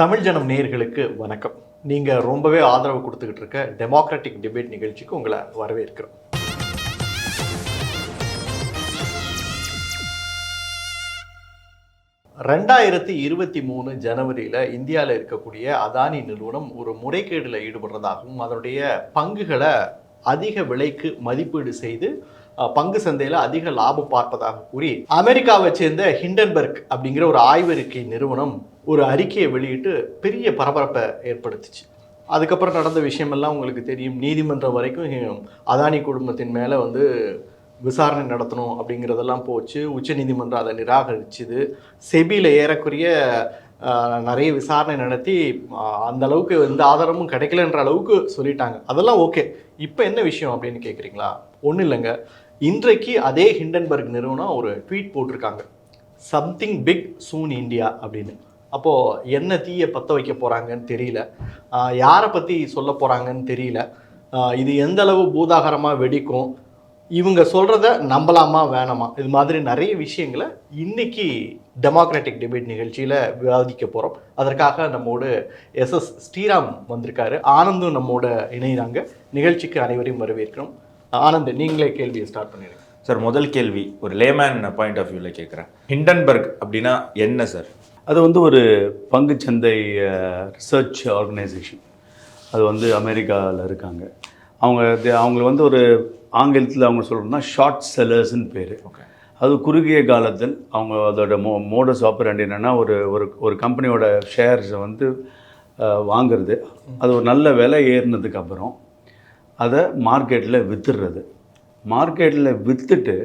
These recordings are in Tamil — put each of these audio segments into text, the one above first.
தமிழ் ஜனம் நேர்களுக்கு வணக்கம். நீங்கள் ரொம்பவே ஆதரவு கொடுத்துக்கிட்டு இருக்க டெமோக்ராட்டிக் டிபேட் நிகழ்ச்சிக்கு உங்களை வரவேற்கிறோம். ரெண்டாயிரத்தி இருபத்தி மூணு ஜனவரியில் இந்தியாவில் இருக்கக்கூடிய அதானி நிறுவனம் ஒரு முறைகேடில் ஈடுபடுறதாகவும் அதனுடைய பங்குகளை அதிக விலைக்கு மதிப்பீடு செய்து பங்கு சந்தையில் அதிக லாபம் பார்ப்பதாக கூறி அமெரிக்காவை சேர்ந்த ஹிண்டன்பர்க் அப்படிங்கிற ஒரு ஆய்வறிக்கை நிறுவனம் ஒரு அறிக்கையை வெளியிட்டு பெரிய பரபரப்பை ஏற்படுத்துச்சு. அதுக்கப்புறம் நடந்த விஷயமெல்லாம் உங்களுக்கு தெரியும். நீதிமன்றம் வரைக்கும் அதானி குடும்பத்தின் மேலே வந்து விசாரணை நடத்தணும் அப்படிங்கிறதெல்லாம் போச்சு. உச்சநீதிமன்றம் அதை நிராகரிச்சுது. செபியில் ஏறக்குறைய நிறைய விசாரணை நடத்தி அந்த அளவுக்கு எந்த ஆதாரமும் கிடைக்கலன்ற அளவுக்கு சொல்லிட்டாங்க. அதெல்லாம் ஓகே. இப்போ என்ன விஷயம் அப்படின்னு கேட்குறீங்களா ஒன்றும் இல்லைங்க. இன்றைக்கு அதே ஹிண்டன்பர்க் நிறுவனம் ஒரு ட்வீட் போட்டிருக்காங்க. சம்திங் பிக் சூன் இந்தியா அப்படின்னு. அப்போது என்ன தீயை பற்ற வைக்க போகிறாங்கன்னு தெரியல. யாரை பற்றி சொல்ல போகிறாங்கன்னு தெரியல. இது எந்த அளவு பூதாகரமாக வெடிக்கும்? இவங்க சொல்கிறத நம்பலாமா வேணாமா? இது மாதிரி நிறைய விஷயங்களை இன்னைக்கு டெமோக்ராட்டிக் டிபேட் நிகழ்ச்சியில் விவாதிக்க போகிறோம் அதற்காக நம்மோடு எஸ்எஸ் ஸ்ரீராம் வந்திருக்காரு. ஆனந்தும் நம்மோட இணைகிறாங்க நிகழ்ச்சிக்கு அனைவரையும் வரவேற்கிறோம். ஆனந்த் நீங்களே கேள்வியை ஸ்டார்ட் பண்ணிடுங்க. சார் முதல் கேள்வி ஒரு லேமேன் பாயிண்ட் ஆஃப் வியூவில் கேட்குறேன் ஹிண்டன்பர்க் அப்படின்னா என்ன சார் அது வந்து ஒரு பங்குச்சந்தை ரிசர்ச் ஆர்கனைசேஷன் அது வந்து அமெரிக்காவில் இருக்காங்க. அவங்க இது- அவங்கள வந்து ஒரு ஆங்கிலத்தில் அவங்க சொல்கிறோம்னா ஷார்ட் செல்லர்ஸ்னு பேர். ஓகே அது குறுகிய காலத்தில் அவங்க அதோட மோ மோடஸ் ஆப்பரண்ட் என்னென்னா ஒரு ஒரு ஒரு கம்பெனியோட ஷேர்ஸை வந்து வாங்குறது. அது ஒரு நல்ல விலை ஏறினதுக்கு அப்புறம் அதை மார்க்கெட்டில் வித்துடுறது. மார்க்கெட்டில் விற்றுட்டு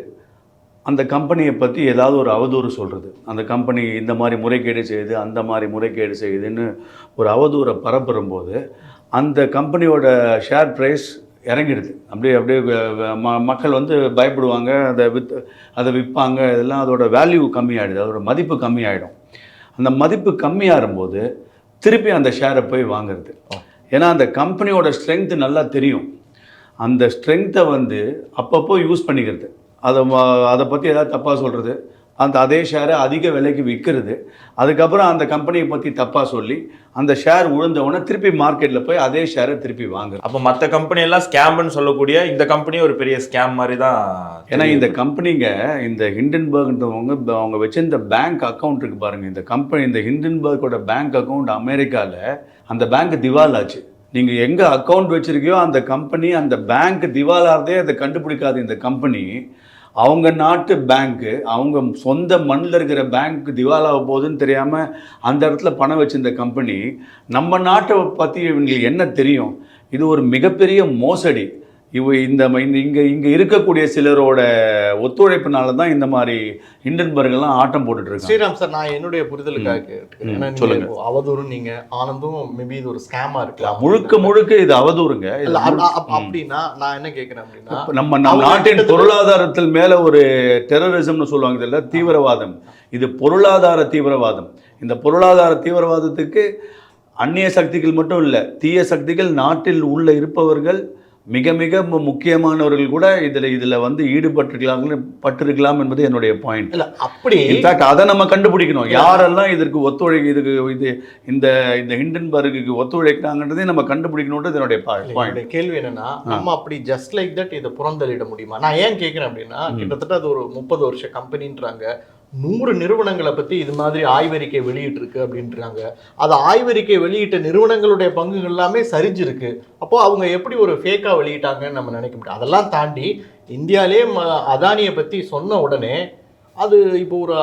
அந்த கம்பெனியை பற்றி ஏதாவது ஒரு அவதூறு சொல்கிறது. அந்த கம்பெனி இந்த மாதிரி முறைகேடு செய்யுது அந்த மாதிரி முறைகேடு செய்யுதுன்னு ஒரு அவதூறை பரப்புறும்போது அந்த கம்பெனியோட ஷேர் ப்ரைஸ் இறங்கிடுது. அப்படியே அப்படியே ம- மக்கள் வந்து பயப்படுவாங்க அதை வித் அதை விற்பாங்க இதெல்லாம் அதோட வேல்யூ கம்மியாயிடுது அதோட மதிப்பு கம்மியாயிடும். அந்த மதிப்பு கம்மியாகும்போது திருப்பி அந்த ஷேரை போய் வாங்குறது. ஏன்னா அந்த கம்பெனியோட ஸ்ட்ரென்த் நல்லா தெரியும். அந்த ஸ்ட்ரென்த்தை வந்து அப்பப்போ யூஸ் பண்ணிக்கிறது. அதை அதை பற்றி ஏதாவது தப்பாக சொல்கிறது அந்த அதே ஷேரை அதிக விலைக்கு விற்கிறது அதுக்கப்புறம் அந்த கம்பெனியை பற்றி தப்பாக சொல்லி அந்த ஷேர் உழுந்தவுடனே திருப்பி மார்க்கெட்டில் போய் அதே ஷேரை திருப்பி வாங்குறது. அப்போ மற்ற கம்பெனி எல்லாம் ஸ்கேம்னு சொல்லக்கூடிய இந்த கம்பெனி ஒரு பெரிய ஸ்கேம் மாதிரி தான் ஏன்னா இந்த கம்பெனிங்க இந்த ஹிண்டன்பர்க்ன்றவங்க அவங்க வச்சிருந்த பேங்க் அக்கௌண்ட் இருக்கு பாருங்க. இந்த கம்பெனி இந்த ஹிண்டன்பர்க்கோட பேங்க் அக்கௌண்ட் அமெரிக்காவில் அந்த பேங்க் திவால் ஆச்சு நீங்கள் எங்கே அக்கௌண்ட் வச்சுருக்கியோ அந்த கம்பெனி அந்த பேங்க் திவாலாகிறதே அதை கண்டுபிடிக்காது இந்த கம்பெனி அவங்க நாட்டு பேங்க்கு அவங்க சொந்த மண்ணில் இருக்கிற பேங்க் திவாலாக போகுதுன்னு தெரியாமல் அந்த இடத்துல பணம் வச்சிருந்த கம்பெனி நம்ம நாட்டை பற்றி இவங்களுக்கு என்ன தெரியும்? இது ஒரு மிகப்பெரிய மோசடி. இவ இந்த ம- இந்த இங்கே இங்கே இருக்கக்கூடிய சிலரோட ஒத்துழைப்புனால தான் இந்த மாதிரி ஹிண்டன்பர்கெல்லாம் ஆட்டம் போட்டுட்டு இருக்காங்க ஸ்ரீராம் சார் நான் என்னுடைய புரிதலுக்காக சொல்லுங்க. இப்போ அவதூறு நீங்க ஆனந்தும் மேபி இது ஒரு ஸ்கேமா இருக்கலாம் முழுக்க முழுக்க இது அவதூறுங்க. அப்படின்னா நான் என்ன கேட்கிறேன் அப்படின்னா நம்ம நாட்டின் பொருளாதாரத்தில் மேல ஒரு டெரரிசம்னு சொல்லுவாங்க இதுல தீவிரவாதம். இது பொருளாதார தீவிரவாதம். இந்த பொருளாதார தீவிரவாதத்துக்கு அந்நிய சக்திகள் மட்டும் இல்லை தீய சக்திகள் நாட்டில் உள்ள இருப்பவர்கள் மிக மிக முக்கியமானவர்கள் கூட இதுல இதுல வந்து ஈடுபட்டிருக்கலாம்னு பட்டிருக்கலாம் என்பது என்னுடைய பாயிண்ட் இல்ல அப்படி இன்ஃபேக்ட் அதை நம்ம கண்டுபிடிக்கணும். யாரெல்லாம் இதற்கு ஒத்துழை இதுக்கு இது இந்த இந்த ஹிண்டன்பர்க்கு ஒத்துழைக்கிறாங்கன்றதை நம்ம கண்டுபிடிக்கணுன்றது என்னுடைய பாயிண்ட் கேள்வி என்னன்னா நம்ம அப்படி ஜஸ்ட் லைக் தட் இதை புறந்தள்ளிட முடியுமா? நான் ஏன் கேட்கிறேன் அப்படின்னா கிட்டத்தட்ட அது ஒரு முப்பது வருஷ கம்பெனின்றாங்க நூறு நிறுவனங்களை பற்றி இது மாதிரி ஆய்வறிக்கை வெளியிட்டிருக்கு அப்படின்றாங்க. அது ஆய்வறிக்கை வெளியிட்ட நிறுவனங்களுடைய பங்குகள் எல்லாமே சரிஞ்சிருக்கு. அப்போது அவங்க எப்படி ஒரு ஃபேக்காக வெளியிட்டாங்கன்னு நம்ம நினைக்க முடியும்? அதெல்லாம் தாண்டி இந்தியாவிலே ம- அதானியை பற்றி சொன்ன உடனே அது இப்போ ஒரு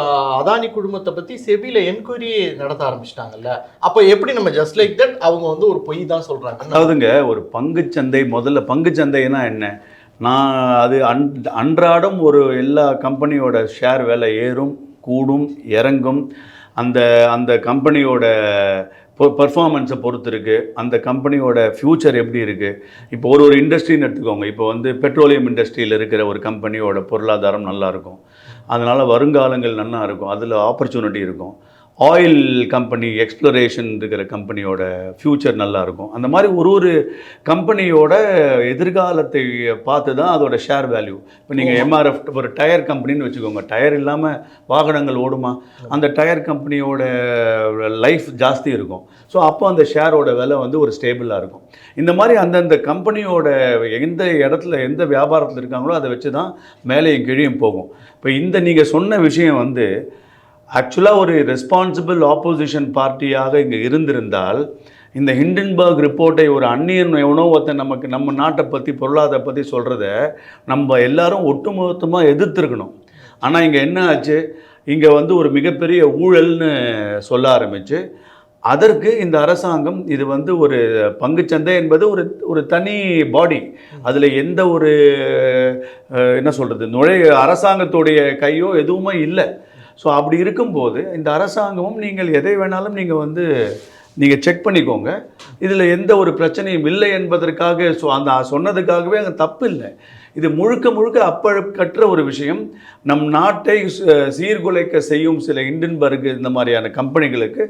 அதானி குடும்பத்தை பற்றி செபியில் என்கொயரி நடத்த ஆரம்பிச்சிட்டாங்கல்ல. அப்போ எப்படி நம்ம ஜஸ்ட் லைக் தட் அவங்க வந்து ஒரு பொய் தான் சொல்கிறாங்க அதாவதுங்க ஒரு பங்குச்சந்தை முதல்ல பங்குச்சந்தைனா என்ன? நான் அது அன் அன்றாடம் ஒரு எல்லா கம்பெனியோட ஷேர் விலை ஏறும் கூடும் இறங்கும். அந்த அந்த கம்பெனியோட பர்ஃபார்மன்ஸை பொறுத்து இருக்குது அந்த கம்பெனியோட ஃப்யூச்சர் எப்படி இருக்குது இப்போ ஒரு ஒரு இண்டஸ்ட்ரின்னு எடுத்துக்கோங்க. இப்போ வந்து பெட்ரோலியம் இண்டஸ்ட்ரியில் இருக்கிற ஒரு கம்பெனியோட பொருளாதாரம் நல்லாயிருக்கும் அதனால் வருங்காலங்கள் நல்லா இருக்கும். அதில் ஆப்பர்ச்சுனிட்டி இருக்கும். ஆயில் கம்பெனி எக்ஸ்ப்ளரேஷன் இருக்கிற கம்பெனியோட ஃப்யூச்சர் நல்லா இருக்கும் அந்த மாதிரி ஒரு ஒரு கம்பெனியோட எதிர்காலத்தை பார்த்து தான் அதோட ஷேர் வேல்யூ இப்போ நீங்கள் எம்ஆர்எஃப் ஒரு டயர் கம்பெனின்னு வச்சுக்கோங்க. டயர் இல்லாமல் வாகனங்கள் ஓடுமா? அந்த டயர் கம்பெனியோட லைஃப் ஜாஸ்தி இருக்கும். ஸோ அப்போ அந்த ஷேரோட விலை வந்து ஒரு ஸ்டேபிளாக இருக்கும். இந்த மாதிரி அந்தந்த கம்பெனியோட எந்த இடத்துல எந்த வியாபாரத்தில் இருக்காங்களோ அதை வச்சு தான் மேலேயும் கீழேயும் போகும். இப்போ இந்த நீங்கள் சொன்ன விஷயம் வந்து ஆக்சுவலாக ஒரு ரெஸ்பான்சிபிள் ஆப்போசிஷன் பார்ட்டியாக இங்கே இருந்திருந்தால் இந்த ஹிண்டன்பர்க் ரிப்போர்ட்டை ஒரு அந்நியன் உணவத்தை நமக்கு நம்ம நாட்டை பற்றி பொருளாதார பற்றி சொல்கிறத நம்ம எல்லாரும் ஒட்டுமொத்தமாக எதிர்த்துருக்கணும். ஆனால் இங்கே என்ன ஆச்சு? இங்கே வந்து ஒரு மிகப்பெரிய ஊழல்னு சொல்ல ஆரம்பிச்சு. அதற்கு இந்த அரசாங்கம் இது வந்து ஒரு பங்குச்சந்தை என்பது ஒரு ஒரு தனி பாடி அதில் எந்த ஒரு என்ன சொல்கிறது நுழைய அரசாங்கத்துடைய கையோ எதுவுமே இல்லை. ஸோ அப்படி இருக்கும்போது இந்த அரசாங்கமும் நீங்கள் எதை வேணாலும் நீங்கள் வந்து நீங்கள் செக் பண்ணிக்கோங்க. இதில் எந்த ஒரு பிரச்சனையும் இல்லை என்பதற்காக ஸோ அந்த சொன்னதுக்காகவே அங்கே தப்பு இல்லை. இது முழுக்க முழுக்க அப்பழுக்கற்ற ஒரு விஷயம். நம் நாட்டை சீர்குலைக்க செய்யும் சில இண்டன்பர்க் இந்த மாதிரியான கம்பெனிகளுக்கு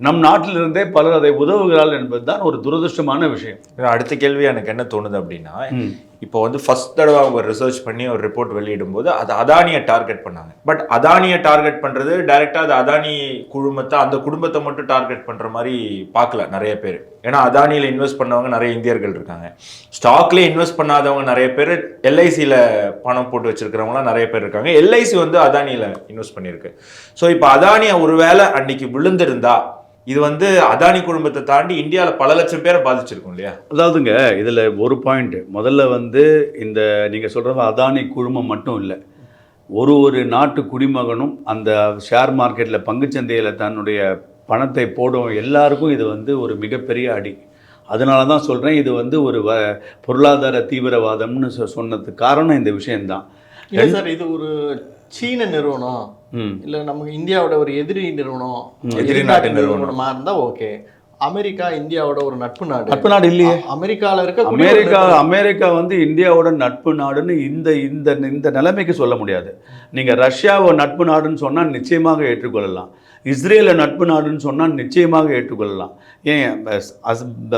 நம் நாட்டிலிருந்தே பலர் அதை உதவுகிறார்கள் என்பதுதான் ஒரு துரதிருஷ்டமான விஷயம். அடுத்த கேள்வி எனக்கு என்ன தோணுது அப்படின்னா. இப்போ வந்து ஃபர்ஸ்ட் தடவை அவங்க ரிசர்ச் பண்ணி ஒரு ரிப்போர்ட் வெளியிடும் போது அது அதானியை டார்கெட் பண்ணாங்க. பட் அதானியை டார்கெட் பண்றது டைரக்டா அது அதானி குழுமத்தை அந்த குடும்பத்தை மட்டும் டார்கெட் பண்ற மாதிரி பார்க்கல நிறைய பேர். ஏன்னா அதானியில் இன்வெஸ்ட் பண்ணவங்க நிறைய இந்தியர்கள் இருக்காங்க. ஸ்டாக்லேயே இன்வெஸ்ட் பண்ணாதவங்க நிறைய பேர் எல்ஐசியில் பணம் போட்டு வச்சிருக்கிறவங்களாம் நிறைய பேர் இருக்காங்க. எல்ஐசி வந்து அதானியில் இன்வெஸ்ட் பண்ணியிருக்கு. ஸோ இப்போ அதானியை ஒருவேளை அன்னைக்கு விழுந்திருந்தா இது வந்து அதானி குடும்பத்தை தாண்டி இந்தியாவில் பல லட்சம் பேரை பாதிச்சிருக்கும் இல்லையா? அதாவதுங்க இதில் ஒரு பாயிண்ட் முதல்ல வந்து இந்த நீங்கள் சொல்கிறது அதானி குழுமம் மட்டும் இல்லை. ஒரு ஒரு நாட்டு குடிமகனும் அந்த ஷேர் மார்க்கெட்டில் பங்குச்சந்தையில் தன்னுடைய பணத்தை போடும் எல்லாருக்கும் இது வந்து ஒரு மிகப்பெரிய அடி. அதனால தான் சொல்கிறேன் இது வந்து ஒரு வ பொருளாதார தீவிரவாதம்னு சொ- சொன்னதுக்கு காரணம் இந்த விஷயம்தான். இல்லை சார் இது ஒரு சீன நிறுவனம். இல்ல நமக்கு இந்தியாவோட ஒரு எதிரி நிறுவனம் எதிரி நாட்டு நாட்டு நிறுவனம். நிறுவனமா. இருந்தா ஓகே. அமெரிக்கா இந்தியாவோட ஒரு நட்பு நாடு. நட்பு நாடு இல்லையே. அ- அமெரிக்கால இருக்க அமெரிக்கா அமெரிக்கா வந்து இந்தியாவோட நட்பு நாடுன்னு இந்த இந்த இந்த நிலைமைக்கு சொல்ல முடியாது. நீங்கள் ரஷ்யாவை நட்பு நாடுன்னு சொன்னால் நிச்சயமாக ஏற்றுக்கொள்ளலாம். இஸ்ரேலை நட்பு நாடுன்னு சொன்னால் நிச்சயமாக ஏற்றுக்கொள்ளலாம். ஏன்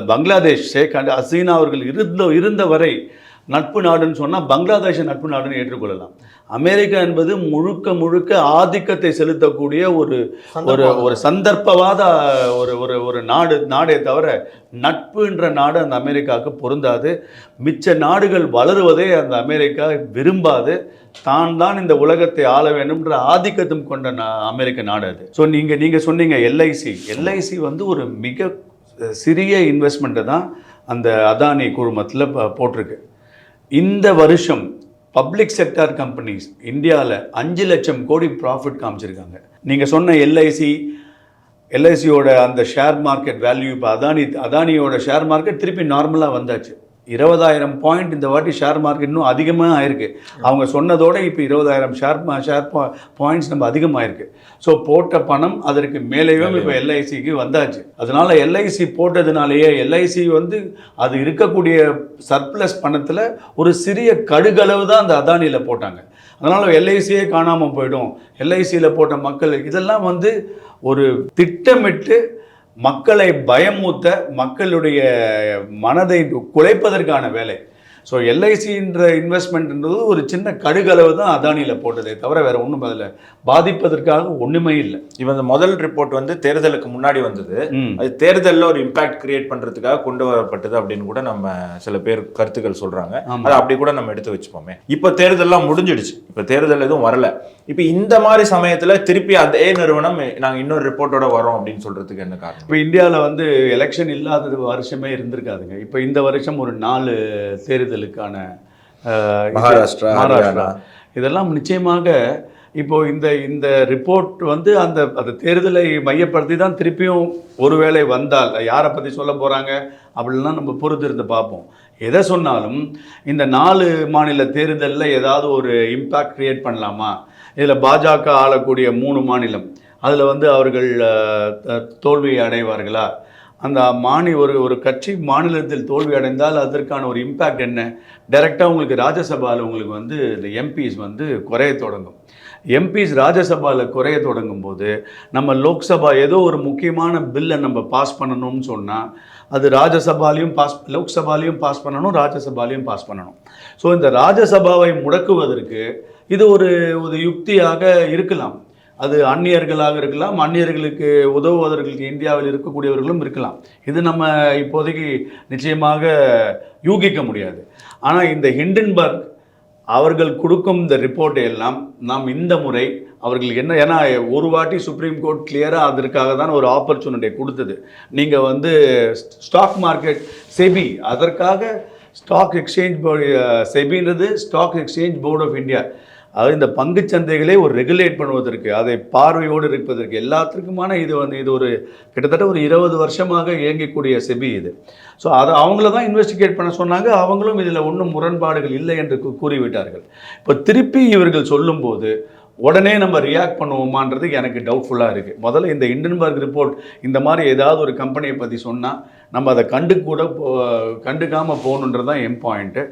பங்களாதேஷ் ஷேக் அண்ட் ஹசீனா அவர்கள் இருந்த இருந்த வரை நட்பு நாடுன்னு சொன்னால் பங்களாதேஷை நட்பு நாடுன்னு ஏற்றுக்கொள்ளலாம். அமெரிக்கா என்பது முழுக்க முழுக்க ஆதிக்கத்தை செலுத்தக்கூடிய ஒரு ஒரு ஒரு சந்தர்ப்பவாத ஒரு ஒரு ஒரு நாடு நாடே தவிர நட்புன்ற நாடு அந்த அமெரிக்காவுக்கு பொருந்தாது. மிச்ச நாடுகள் வளருவதே அந்த அமெரிக்கா விரும்பாது. தான் தான் இந்த உலகத்தை ஆள வேண்டும்ன்ற ஆதிக்கத்தும் கொண்ட அமெரிக்க நாடு அது. ஸோ நீங்கள் நீங்கள் சொன்னீங்க எல்ஐசி எல்ஐசி வந்து ஒரு மிக சிறிய இன்வெஸ்ட்மெண்ட்டை தான் அந்த அதானி குழுமத்தில் போட்டிருக்கு. இந்த வருஷம் பப்ளிக் செக்டார் கம்பெனிஸ் இந்தியாவில் அஞ்சு லட்சம் கோடி ப்ராஃபிட் காமிச்சிருக்காங்க. நீங்கள் சொன்ன எல்ஐசி எல்ஐசியோட அந்த ஷேர் மார்க்கெட் வேல்யூ இப்போ அதானி அதானியோட ஷேர் மார்க்கெட் திருப்பி நார்மலாக வந்தாச்சு. இருபதாயிரம் பாயிண்ட் இந்த வாட்டி ஷேர் மார்க்கெட் இன்னும் அதிகமாக ஆயிருக்கு. அவங்க சொன்னதோட இப்போ இருபதாயிரம் ஷேர் ஷேர் பாயிண்ட்ஸ் நம்ம அதிகமாயிருக்கு. ஸோ போட்ட பணம் அதற்கு மேலேயும் இப்போ எல்ஐசிக்கு வந்தாச்சு. அதனால எல்ஐசி போட்டதுனாலேயே எல்ஐசி வந்து அது இருக்கக்கூடிய சர்ப்ளஸ் பணத்தில் ஒரு சிறிய கடுகளவு தான் அந்த அதானியில் போட்டாங்க. அதனால் எல்ஐசியே காணாமல் போயிடும். எல்ஐசியில் போட்ட மக்கள் இதெல்லாம் வந்து ஒரு திட்டமிட்டு மக்களை பயமூத்த மக்களுடைய மனதை குலைப்பதற்கான வேலை. ஸோ எல்ஐசின்ற இன்வெஸ்ட்மெண்ட்ன்றது ஒரு சின்ன கடுகளவு தான் அதானியில் போட்டதே தவிர வேற ஒன்றும் அதில் பாதிப்பதற்காக ஒன்றுமே இல்லை. இவன் முதல் ரிப்போர்ட் வந்து தேர்தலுக்கு முன்னாடி வந்தது. அது தேர்தலில் ஒரு இம்பாக்ட் கிரியேட் பண்றதுக்காக கொண்டு வரப்பட்டது அப்படின்னு கூட நம்ம சில பேர் கருத்துக்கள் சொல்றாங்க. ஆமா. அதை அப்படி கூட நம்ம எடுத்து வச்சுப்போமே. இப்போ தேர்தல்லாம் முடிஞ்சிடுச்சு. இப்போ தேர்தல் எதுவும் வரல. இப்போ இந்த மாதிரி சமயத்துல திருப்பி அதே நிறுவனம் நாங்க இன்னொரு ரிப்போர்ட்டோட வரோம் அப்படின்னு சொல்றதுக்கு என்ன காரணம்? இப்போ இந்தியாவில் வந்து எலெக்ஷன் இல்லாதது வருஷமே இருந்திருக்காதுங்க. இப்போ இந்த வருஷம் ஒரு நாலு தேர்தலுக்கான மகாராஷ்டிரா, மகாராஷ்டிரா. இதெல்லாம் நிச்சயமாக இப்போ இந்த இந்த ரிப்போர்ட் வந்து அந்த அந்த தேர்தலை மையப்படுத்தி தான் திருப்பியும் ஒருவேளை வந்தால் யாரை பற்றி சொல்ல போகிறாங்க அப்படிலாம் நம்ம பொறுத்திருந்து பார்ப்போம். எதை சொன்னாலும் இந்த நாலு மாநில தேர்தலில் ஏதாவது ஒரு இம்பேக்ட் கிரியேட் பண்ணலாமா? இதில் பாஜக ஆளக்கூடிய மூணு மாநிலம் அதில் வந்து அவர்கள் அஹ், த- தோல்வி அடைவார்களா? அந்த மாநி ஒரு ஒரு கட்சி மாநிலத்தில் தோல்வி அடைந்தால் அதற்கான ஒரு இம்பேக்ட் என்ன? டைரெக்டாக உங்களுக்கு ராஜ்யசபாவில் உங்களுக்கு வந்து இந்த எம்பிஸ் வந்து குறைய தொடங்கும். எம்பிஸ் ராஜ்யசபாவில் குறைய தொடங்கும் போது நம்ம லோக்சபா ஏதோ ஒரு முக்கியமான பில்லை நம்ம பாஸ் பண்ணணும்னு சொன்னால் அது ராஜ்யசபாலையும் பாஸ் லோக்சபாலையும் பாஸ் பண்ணணும் ராஜ்யசபாலையும் பாஸ் பண்ணணும். ஸோ இந்த ராஜ்யசபாவை முடக்குவதற்கு இது ஒரு ஒரு யுக்தியாக இருக்கலாம். அது அந்நியர்களாக இருக்கலாம் அந்நியர்களுக்கு உதவுவதற்கு இந்தியாவில் இருக்கக்கூடியவர்களும் இருக்கலாம். இது நம்ம இப்போதைக்கு நிச்சயமாக யூகிக்க முடியாது. ஆனால் இந்த ஹிண்டன்பர்க் அவர்கள் கொடுக்கும் இந்த ரிப்போர்ட்டை எல்லாம் நாம் இந்த முறை அவர்கள் என்ன ஏன்னா ஒரு வாட்டி சுப்ரீம் கோர்ட் கிளியராக அதற்காக தான் ஒரு ஆப்பர்ச்சுனிட்டி கொடுத்தது. நீங்கள் வந்து ஸ்டாக் மார்க்கெட் செபி அதற்காக stock exchange board செபின்றது stock exchange board of India அதாவது இந்த பங்கு சந்தைகளை ஒரு ரெகுலேட் பண்ணுவதற்கு அதை பார்வையோடு இருப்பதற்கு எல்லாத்திற்குமான இது வந்து இது ஒரு கிட்டத்தட்ட ஒரு இருபது வருஷமாக இயங்கக்கூடிய செபி இது. ஸோ அதை அவங்கள தான் இன்வெஸ்டிகேட் பண்ண சொன்னாங்க. அவங்களும் இதில் ஒன்றும் முரண்பாடுகள் இல்லை என்று கூறிவிட்டார்கள். இப்போ திருப்பி இவர்கள் சொல்லும்போது உடனே நம்ம ரியாக்ட் பண்ணுவோமான்றது எனக்கு டவுட்ஃபுல்லாக இருக்குது முதல்ல இந்த இண்டன்பர்க் ரிப்போர்ட் இந்த மாதிரி ஏதாவது ஒரு கம்பெனியை பற்றி சொன்னால் நம்ம அதை கண்டு கூட போ- கண்டுக்காமல் போகணுன்றது தான் எம் பாயிண்ட்டு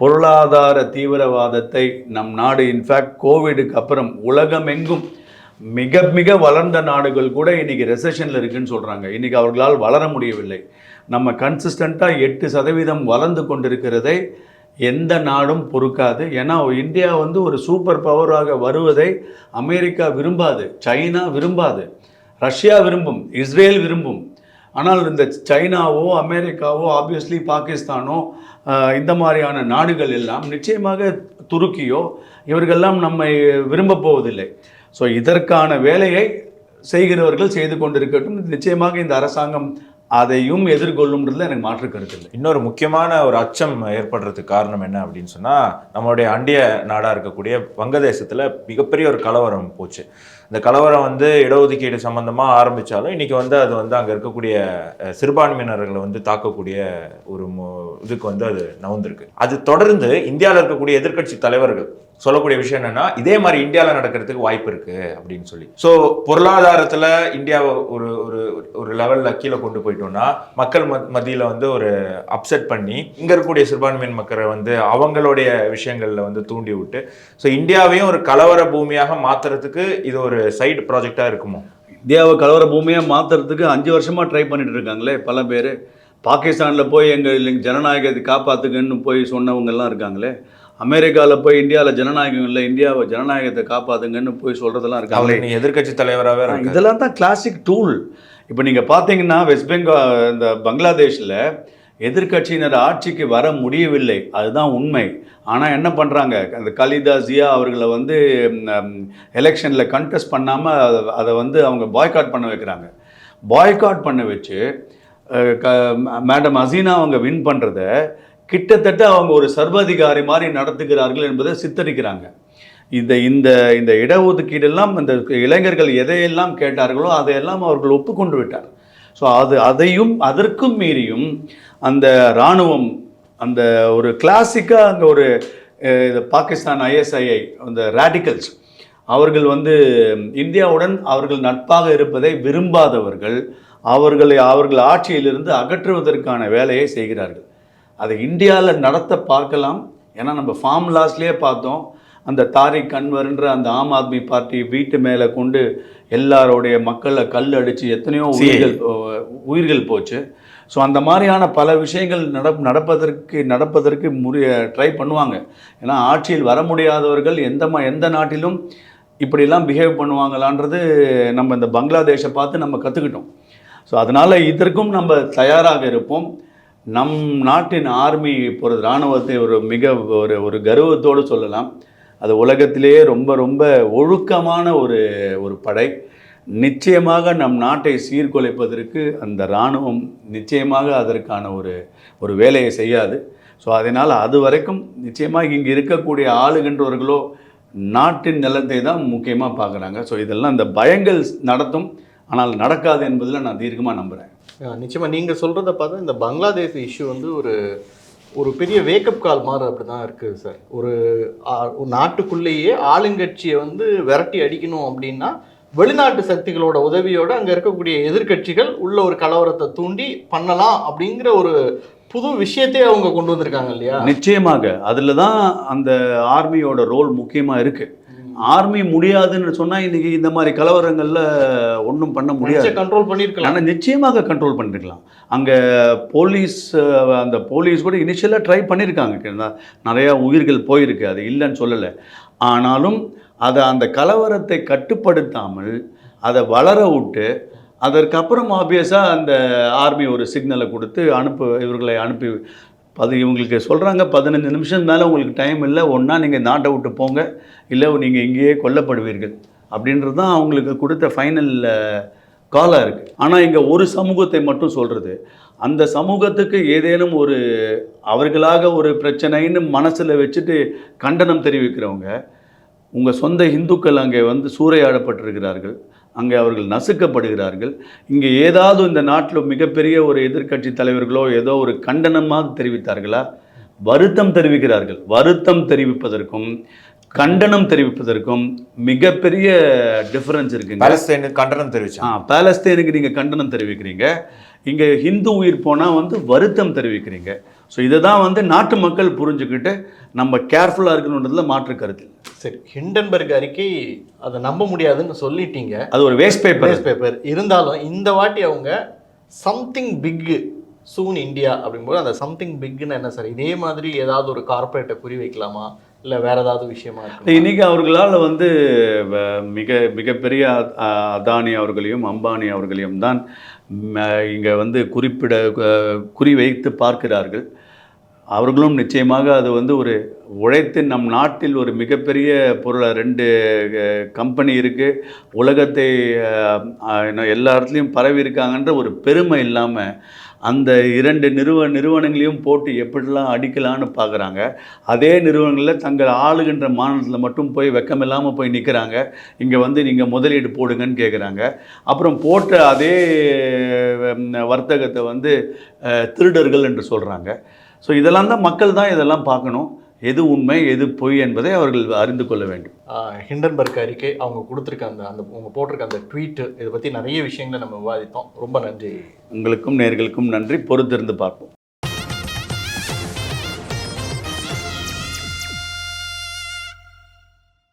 பொருளாதார தீவிரவாதத்தை நம் நாடு இன்ஃபேக்ட் கோவிடுக்கு அப்புறம் உலகமெங்கும் மிக மிக வளர்ந்த நாடுகள் கூட இன்னைக்கு ரெசஷனில் இருக்குன்னு சொல்கிறாங்க இன்றைக்கி அவர்களால் வளர முடியவில்லை. நம்ம கன்சிஸ்டண்ட்டாக எட்டு சதவீதம் வளர்ந்து கொண்டிருக்கிறதை எந்த நாடும் பொறுக்காது. ஏன்னா இந்தியா வந்து ஒரு சூப்பர் பவராக வருவதை அமெரிக்கா விரும்பாது சைனா விரும்பாது ரஷ்யா விரும்பும் இஸ்ரேல் விரும்பும். ஆனால் இந்த சைனாவோ அமெரிக்காவோ ஆப்வியஸ்லி பாகிஸ்தானோ இந்த மாதிரியான நாடுகள் எல்லாம் நிச்சயமாக துருக்கியோ இவர்கள்லாம் நம்மை விரும்பப் போவதில்லை. ஸோ இதற்கான வேலையை செய்கிறவர்கள் செய்து கொண்டிருக்கட்டும். நிச்சயமாக இந்த அரசாங்கம் அதையும் எதிர்கொள்ளும்ன்றதுல எனக்கு மாற்று கருத்து இல்லை. இன்னொரு முக்கியமான ஒரு அச்சம் ஏற்படுறதுக்கு காரணம் என்ன அப்படின்னு சொன்னால் நம்மளுடைய அண்டிய நாடாக இருக்கக்கூடிய வங்கதேசத்தில் மிகப்பெரிய ஒரு கலவரம் போச்சு. இந்த கலவரம் வந்து இடஒதுக்கீடு சம்மந்தமாக ஆரம்பிச்சாலும் இன்னைக்கு வந்து அது வந்து அங்கே இருக்கக்கூடிய சிறுபான்மையினர்களை வந்து தாக்கக்கூடிய ஒரு இதுக்கு வந்து அது நவந்திருக்கு. அது தொடர்ந்து இந்தியாவில் இருக்கக்கூடிய எதிர்க்கட்சி தலைவர்கள் சொல்லக்கூடிய விஷயம் என்னன்னா இதே மாதிரி இந்தியாவில் நடக்கிறதுக்கு வாய்ப்பு இருக்கு அப்படின்னு சொல்லி. ஸோ பொருளாதாரத்தில் இந்தியாவை ஒரு ஒரு ஒரு லெவலில் கீழே கொண்டு போயிட்டோம்னா மக்கள் மத் வந்து ஒரு அப்செட் பண்ணி இங்க இருக்கக்கூடிய சிறுபான்மையின் மக்களை வந்து அவங்களுடைய விஷயங்களில் வந்து தூண்டி விட்டு ஸோ இந்தியாவையும் ஒரு கலவர பூமியாக மாத்துறதுக்கு இது ஒரு சைடு ப்ராஜெக்டாக இருக்குமோ? இந்தியாவை கலவர பூமியாக மாற்றுறதுக்கு அஞ்சு வருஷமாக ட்ரை பண்ணிட்டு இருக்காங்களே பல பேர். பாகிஸ்தானில் போய் எங்கள் ஜனநாயகத்தை காப்பாற்றுங்கன்னு போய் சொன்னவங்கெல்லாம் இருக்காங்களே அமெரிக்காவில் போய் இந்தியாவில் ஜனநாயகம் இல்லை இந்தியாவை ஜனநாயகத்தை காப்பாற்றுங்கன்னு போய் சொல்கிறதெல்லாம் இருக்காங்களே. அவர் நீ எதிர்க்கட்சி தலைவராகவே இதெல்லாம் தான் கிளாசிக் டூல் இப்போ நீங்கள் பார்த்தீங்கன்னா வெஸ்ட் பெங்கால் இந்த பங்களாதேஷில் எதிர்க்கட்சியினர் ஆட்சிக்கு வர முடியவில்லை. அதுதான் உண்மை. ஆனால் என்ன பண்ணுறாங்க அந்த கலிதா ஜியா அவர்களை வந்து எலெக்ஷனில் கண்டெஸ்ட் பண்ணாமல் அதை வந்து அவங்க பாய்காட் பண்ண வைக்கிறாங்க. பாய்காட் பண்ண வச்சு க மேடம் ஹசீனா அவங்க வின் பண்ணுறத கிட்டத்தட்ட அவங்க ஒரு சர்வாதிகாரி மாதிரி நடத்துகிறார்கள் என்பதை சித்தரிக்கிறாங்க. இந்த இந்த இந்த இடஒதுக்கீடெல்லாம் இந்த இளைஞர்கள் எதையெல்லாம் கேட்டார்களோ அதையெல்லாம் அவர்கள் ஒப்புக்கொண்டு விட்டார். ஸோ அது அதையும் அதற்கும் மீறியும் அந்த இராணுவம் அந்த ஒரு கிளாசிக்காக அங்கே ஒரு இது பாகிஸ்தான் ஐஎஸ்ஐஐ அந்த ரேடிக்கல்ஸ் அவர்கள் வந்து இந்தியாவுடன் அவர்கள் நட்பாக இருப்பதை விரும்பாதவர்கள் அவர்களை அவர்கள் ஆட்சியிலிருந்து அகற்றுவதற்கான வேலையை செய்கிறார்கள். அதை இந்தியாவில் நடத்த பார்க்கலாம். ஏன்னா நம்ம ஃபார்ம் லாஸ்லேயே பார்த்தோம். அந்த தாரிக் அன்வர்ன்ற அந்த ஆம் ஆத்மி பார்ட்டி வீட்டு மேலே கொண்டு எல்லாருடைய மக்களை கல் அடித்து எத்தனையோ. உயிர்கள் உயிர்கள் போச்சு. ஸோ அந்த மாதிரியான பல விஷயங்கள் நட நடப்பதற்கு நடப்பதற்கு முறிய ட்ரை பண்ணுவாங்க. ஏன்னா ஆட்சியில் வர முடியாதவர்கள் எந்த ம எந்த நாட்டிலும் இப்படிலாம் பிஹேவ் பண்ணுவாங்களான்றது நம்ம இந்த பங்களாதேஷை பார்த்து நம்ம கற்றுக்கிட்டோம் ஸோ அதனால் இதற்கும் நம்ம தயாராக இருப்போம். நம் நாட்டின் ஆர்மி ஒரு இராணுவத்தை ஒரு மிக ஒரு ஒரு கர்வத்தோடு சொல்லலாம். அது உலகத்திலேயே ரொம்ப ரொம்ப ஒழுக்கமான ஒரு ஒரு படை. நிச்சயமாக நம் நாட்டை சீர்குலைப்பதற்கு அந்த இராணுவம் நிச்சயமாக அதற்கான ஒரு ஒரு வேலையை செய்யாது. ஸோ அதனால் அது வரைக்கும் நிச்சயமாக இங்கே இருக்கக்கூடிய ஆளுகின்றவர்களோ நாட்டின் நிலத்தை தான் முக்கியமாக பார்க்குறாங்க. ஸோ இதெல்லாம் இந்த பயங்கள் நடத்தும். ஆனால் நடக்காது என்பதில் நான் தீர்க்கமாக நம்புகிறேன் நிச்சயமாக நீங்கள் சொல்கிறத பார்த்தா இந்த பங்களாதேஷ் இஷ்யூ வந்து ஒரு ஒரு பெரிய வேக்கப் கால் மாதிரி அப்படிதான் இருக்குது சார் ஒரு நாட்டுக்குள்ளேயே ஆளுங்கட்சியை வந்து விரட்டி அடிக்கணும் அப்படின்னா வெளிநாட்டு சக்திகளோட உதவியோட அங்கே இருக்கக்கூடிய எதிர்க்கட்சிகள் உள்ள ஒரு கலவரத்தை தூண்டி பண்ணலாம் அப்படிங்கிற ஒரு புது விஷயத்தையே அவங்க கொண்டு வந்திருக்காங்க இல்லையா? நிச்சயமாக. அதில் தான் அந்த ஆர்மியோட ரோல் முக்கியமாக இருக்குது ஆர்மி முடியாதுன்னு சொன்னா இன்னைக்கு இந்த மாதிரி கலவரங்கள்ல ஒன்றும் பண்ண முடியாது. கண்ட்ரோல் பண்ணிருக்கலாம். ஆனால் நிச்சயமாக கண்ட்ரோல் பண்ணிருக்கலாம். அங்கே போலீஸ் அந்த போலீஸ் கூட இனிஷியலாக ட்ரை பண்ணியிருக்காங்க நிறையா உயிர்கள் போயிருக்கு. அது இல்லைன்னு சொல்லலை. ஆனாலும் அதை அந்த கலவரத்தை கட்டுப்படுத்தாமல் அதை வளர விட்டு அதற்கப்புறம் ஆப்வியஸாக அந்த ஆர்மி ஒரு சிக்னலை கொடுத்து அனுப்பு இவர்களை அனுப்பி அது இவங்களுக்கு சொல்கிறாங்க பதினஞ்சு நிமிஷம் மேலே உங்களுக்கு டைம் இல்லை ஒன்றா நீங்கள் நாட்டை விட்டு போங்க இல்லை நீங்கள் இங்கேயே கொல்லப்படுவீர்கள். அப்படின்றது தான் அவங்களுக்கு கொடுத்த ஃபைனல் காலாக இருக்குது ஆனால் இங்கே ஒரு சமூகத்தை மட்டும் சொல்கிறது அந்த சமூகத்துக்கு ஏதேனும் ஒரு அவர்களாக ஒரு பிரச்சனைன்னு மனசில் வச்சுட்டு கண்டனம் தெரிவிக்கிறவங்க உங்கள் சொந்த இந்துக்கள் அங்கே வந்து சூறையாடப்பட்டிருக்கிறார்கள். அங்கே அவர்கள் நசுக்கப்படுகிறார்கள். இங்கே ஏதாவது இந்த நாட்டில் மிகப்பெரிய ஒரு எதிர்க்கட்சி தலைவர்களோ ஏதோ ஒரு கண்டனமாக தெரிவித்தார்களா? வருத்தம் தெரிவிக்கிறார்கள். வருத்தம் தெரிவிப்பதற்கும் கண்டனம் தெரிவிப்பதற்கும் மிகப்பெரிய டிஃபரன்ஸ் இருக்குங்க. பாலஸ்தீனுக்கு கண்டனம் ஆ தெரிவிச்சாங்க பாலஸ்தீனுக்கு நீங்கள் கண்டனம் தெரிவிக்கிறீங்க. இங்கே ஹிந்து உயிர் போனால் வந்து வருத்தம் தெரிவிக்கிறீங்க. ஸோ இதை தான் வந்து நாட்டு மக்கள் புரிஞ்சுக்கிட்டு நம்ம கேர்ஃபுல்லாக இருக்கணுன்றதுல மாற்று கருத்து. சரி ஹிண்டன்பர்க் அறிக்கை அதை நம்ப முடியாதுன்னு சொல்லிட்டீங்க. அது ஒரு வேஸ்ட் பேப்பர் நியூஸ் பேப்பர் இருந்தாலும் இந்த வாட்டி அவங்க சம்திங் பிக் சூன் இந்தியா அப்படிங்கும்போது அந்த சம்திங் பிக்னு என்ன சார்? இதே மாதிரி ஏதாவது ஒரு கார்ப்பரேட்டை குறி வைக்கலாமா? இல்லை வேற ஏதாவது விஷயமா இன்னைக்கு அவர்களால் வந்து மிக மிகப்பெரிய அதானி அவர்களையும் அம்பானி அவர்களையும் தான் இங்கே வந்து குறிப்பிட குறி குறிவைத்து பார்க்கிறார்கள். அவர்களும் நிச்சயமாக அது வந்து ஒரு உழைத்து நம் நாட்டில் ஒரு மிகப்பெரிய பொருளை ரெண்டு கம்பெனி இருக்குது உலகத்தை எல்லா இடத்துலையும் பரவி இருக்காங்கன்ற ஒரு பெருமை இல்லாமல் அந்த இரண்டு நிறுவ நிறுவனங்களையும் போட்டு எப்படிலாம் அடிக்கலான்னு பார்க்குறாங்க. அதே நிறுவனங்களில் தங்கள் ஆளுகின்ற மாநிலத்தில் மட்டும் போய் வெக்கமில்லாமல் போய் நிற்கிறாங்க. இங்கே வந்து நீங்கள் முதலீடு போடுங்கன்னு கேட்குறாங்க. அப்புறம் போட்ட அதே வர்த்தகத்தை வந்து திருடர்கள் என்று சொல்கிறாங்க. ஸோ இதெல்லாம் தான் மக்கள் தான் இதெல்லாம் பார்க்கணும். எது உண்மை எது பொய் என்பதை அவர்கள் அறிந்து கொள்ள வேண்டும். ஹிண்டன்பர்க் அறிக்கை அவங்க கொடுத்துருக்க அந்த அந்த அவங்க போட்டிருக்க அந்த ட்வீட் இதை பற்றி நிறைய விஷயங்களை நம்ம விவாதித்தோம். ரொம்ப நன்றி. உங்களுக்கும் நேர்களுக்கும் நன்றி. பொறுத்திருந்து பார்ப்போம்.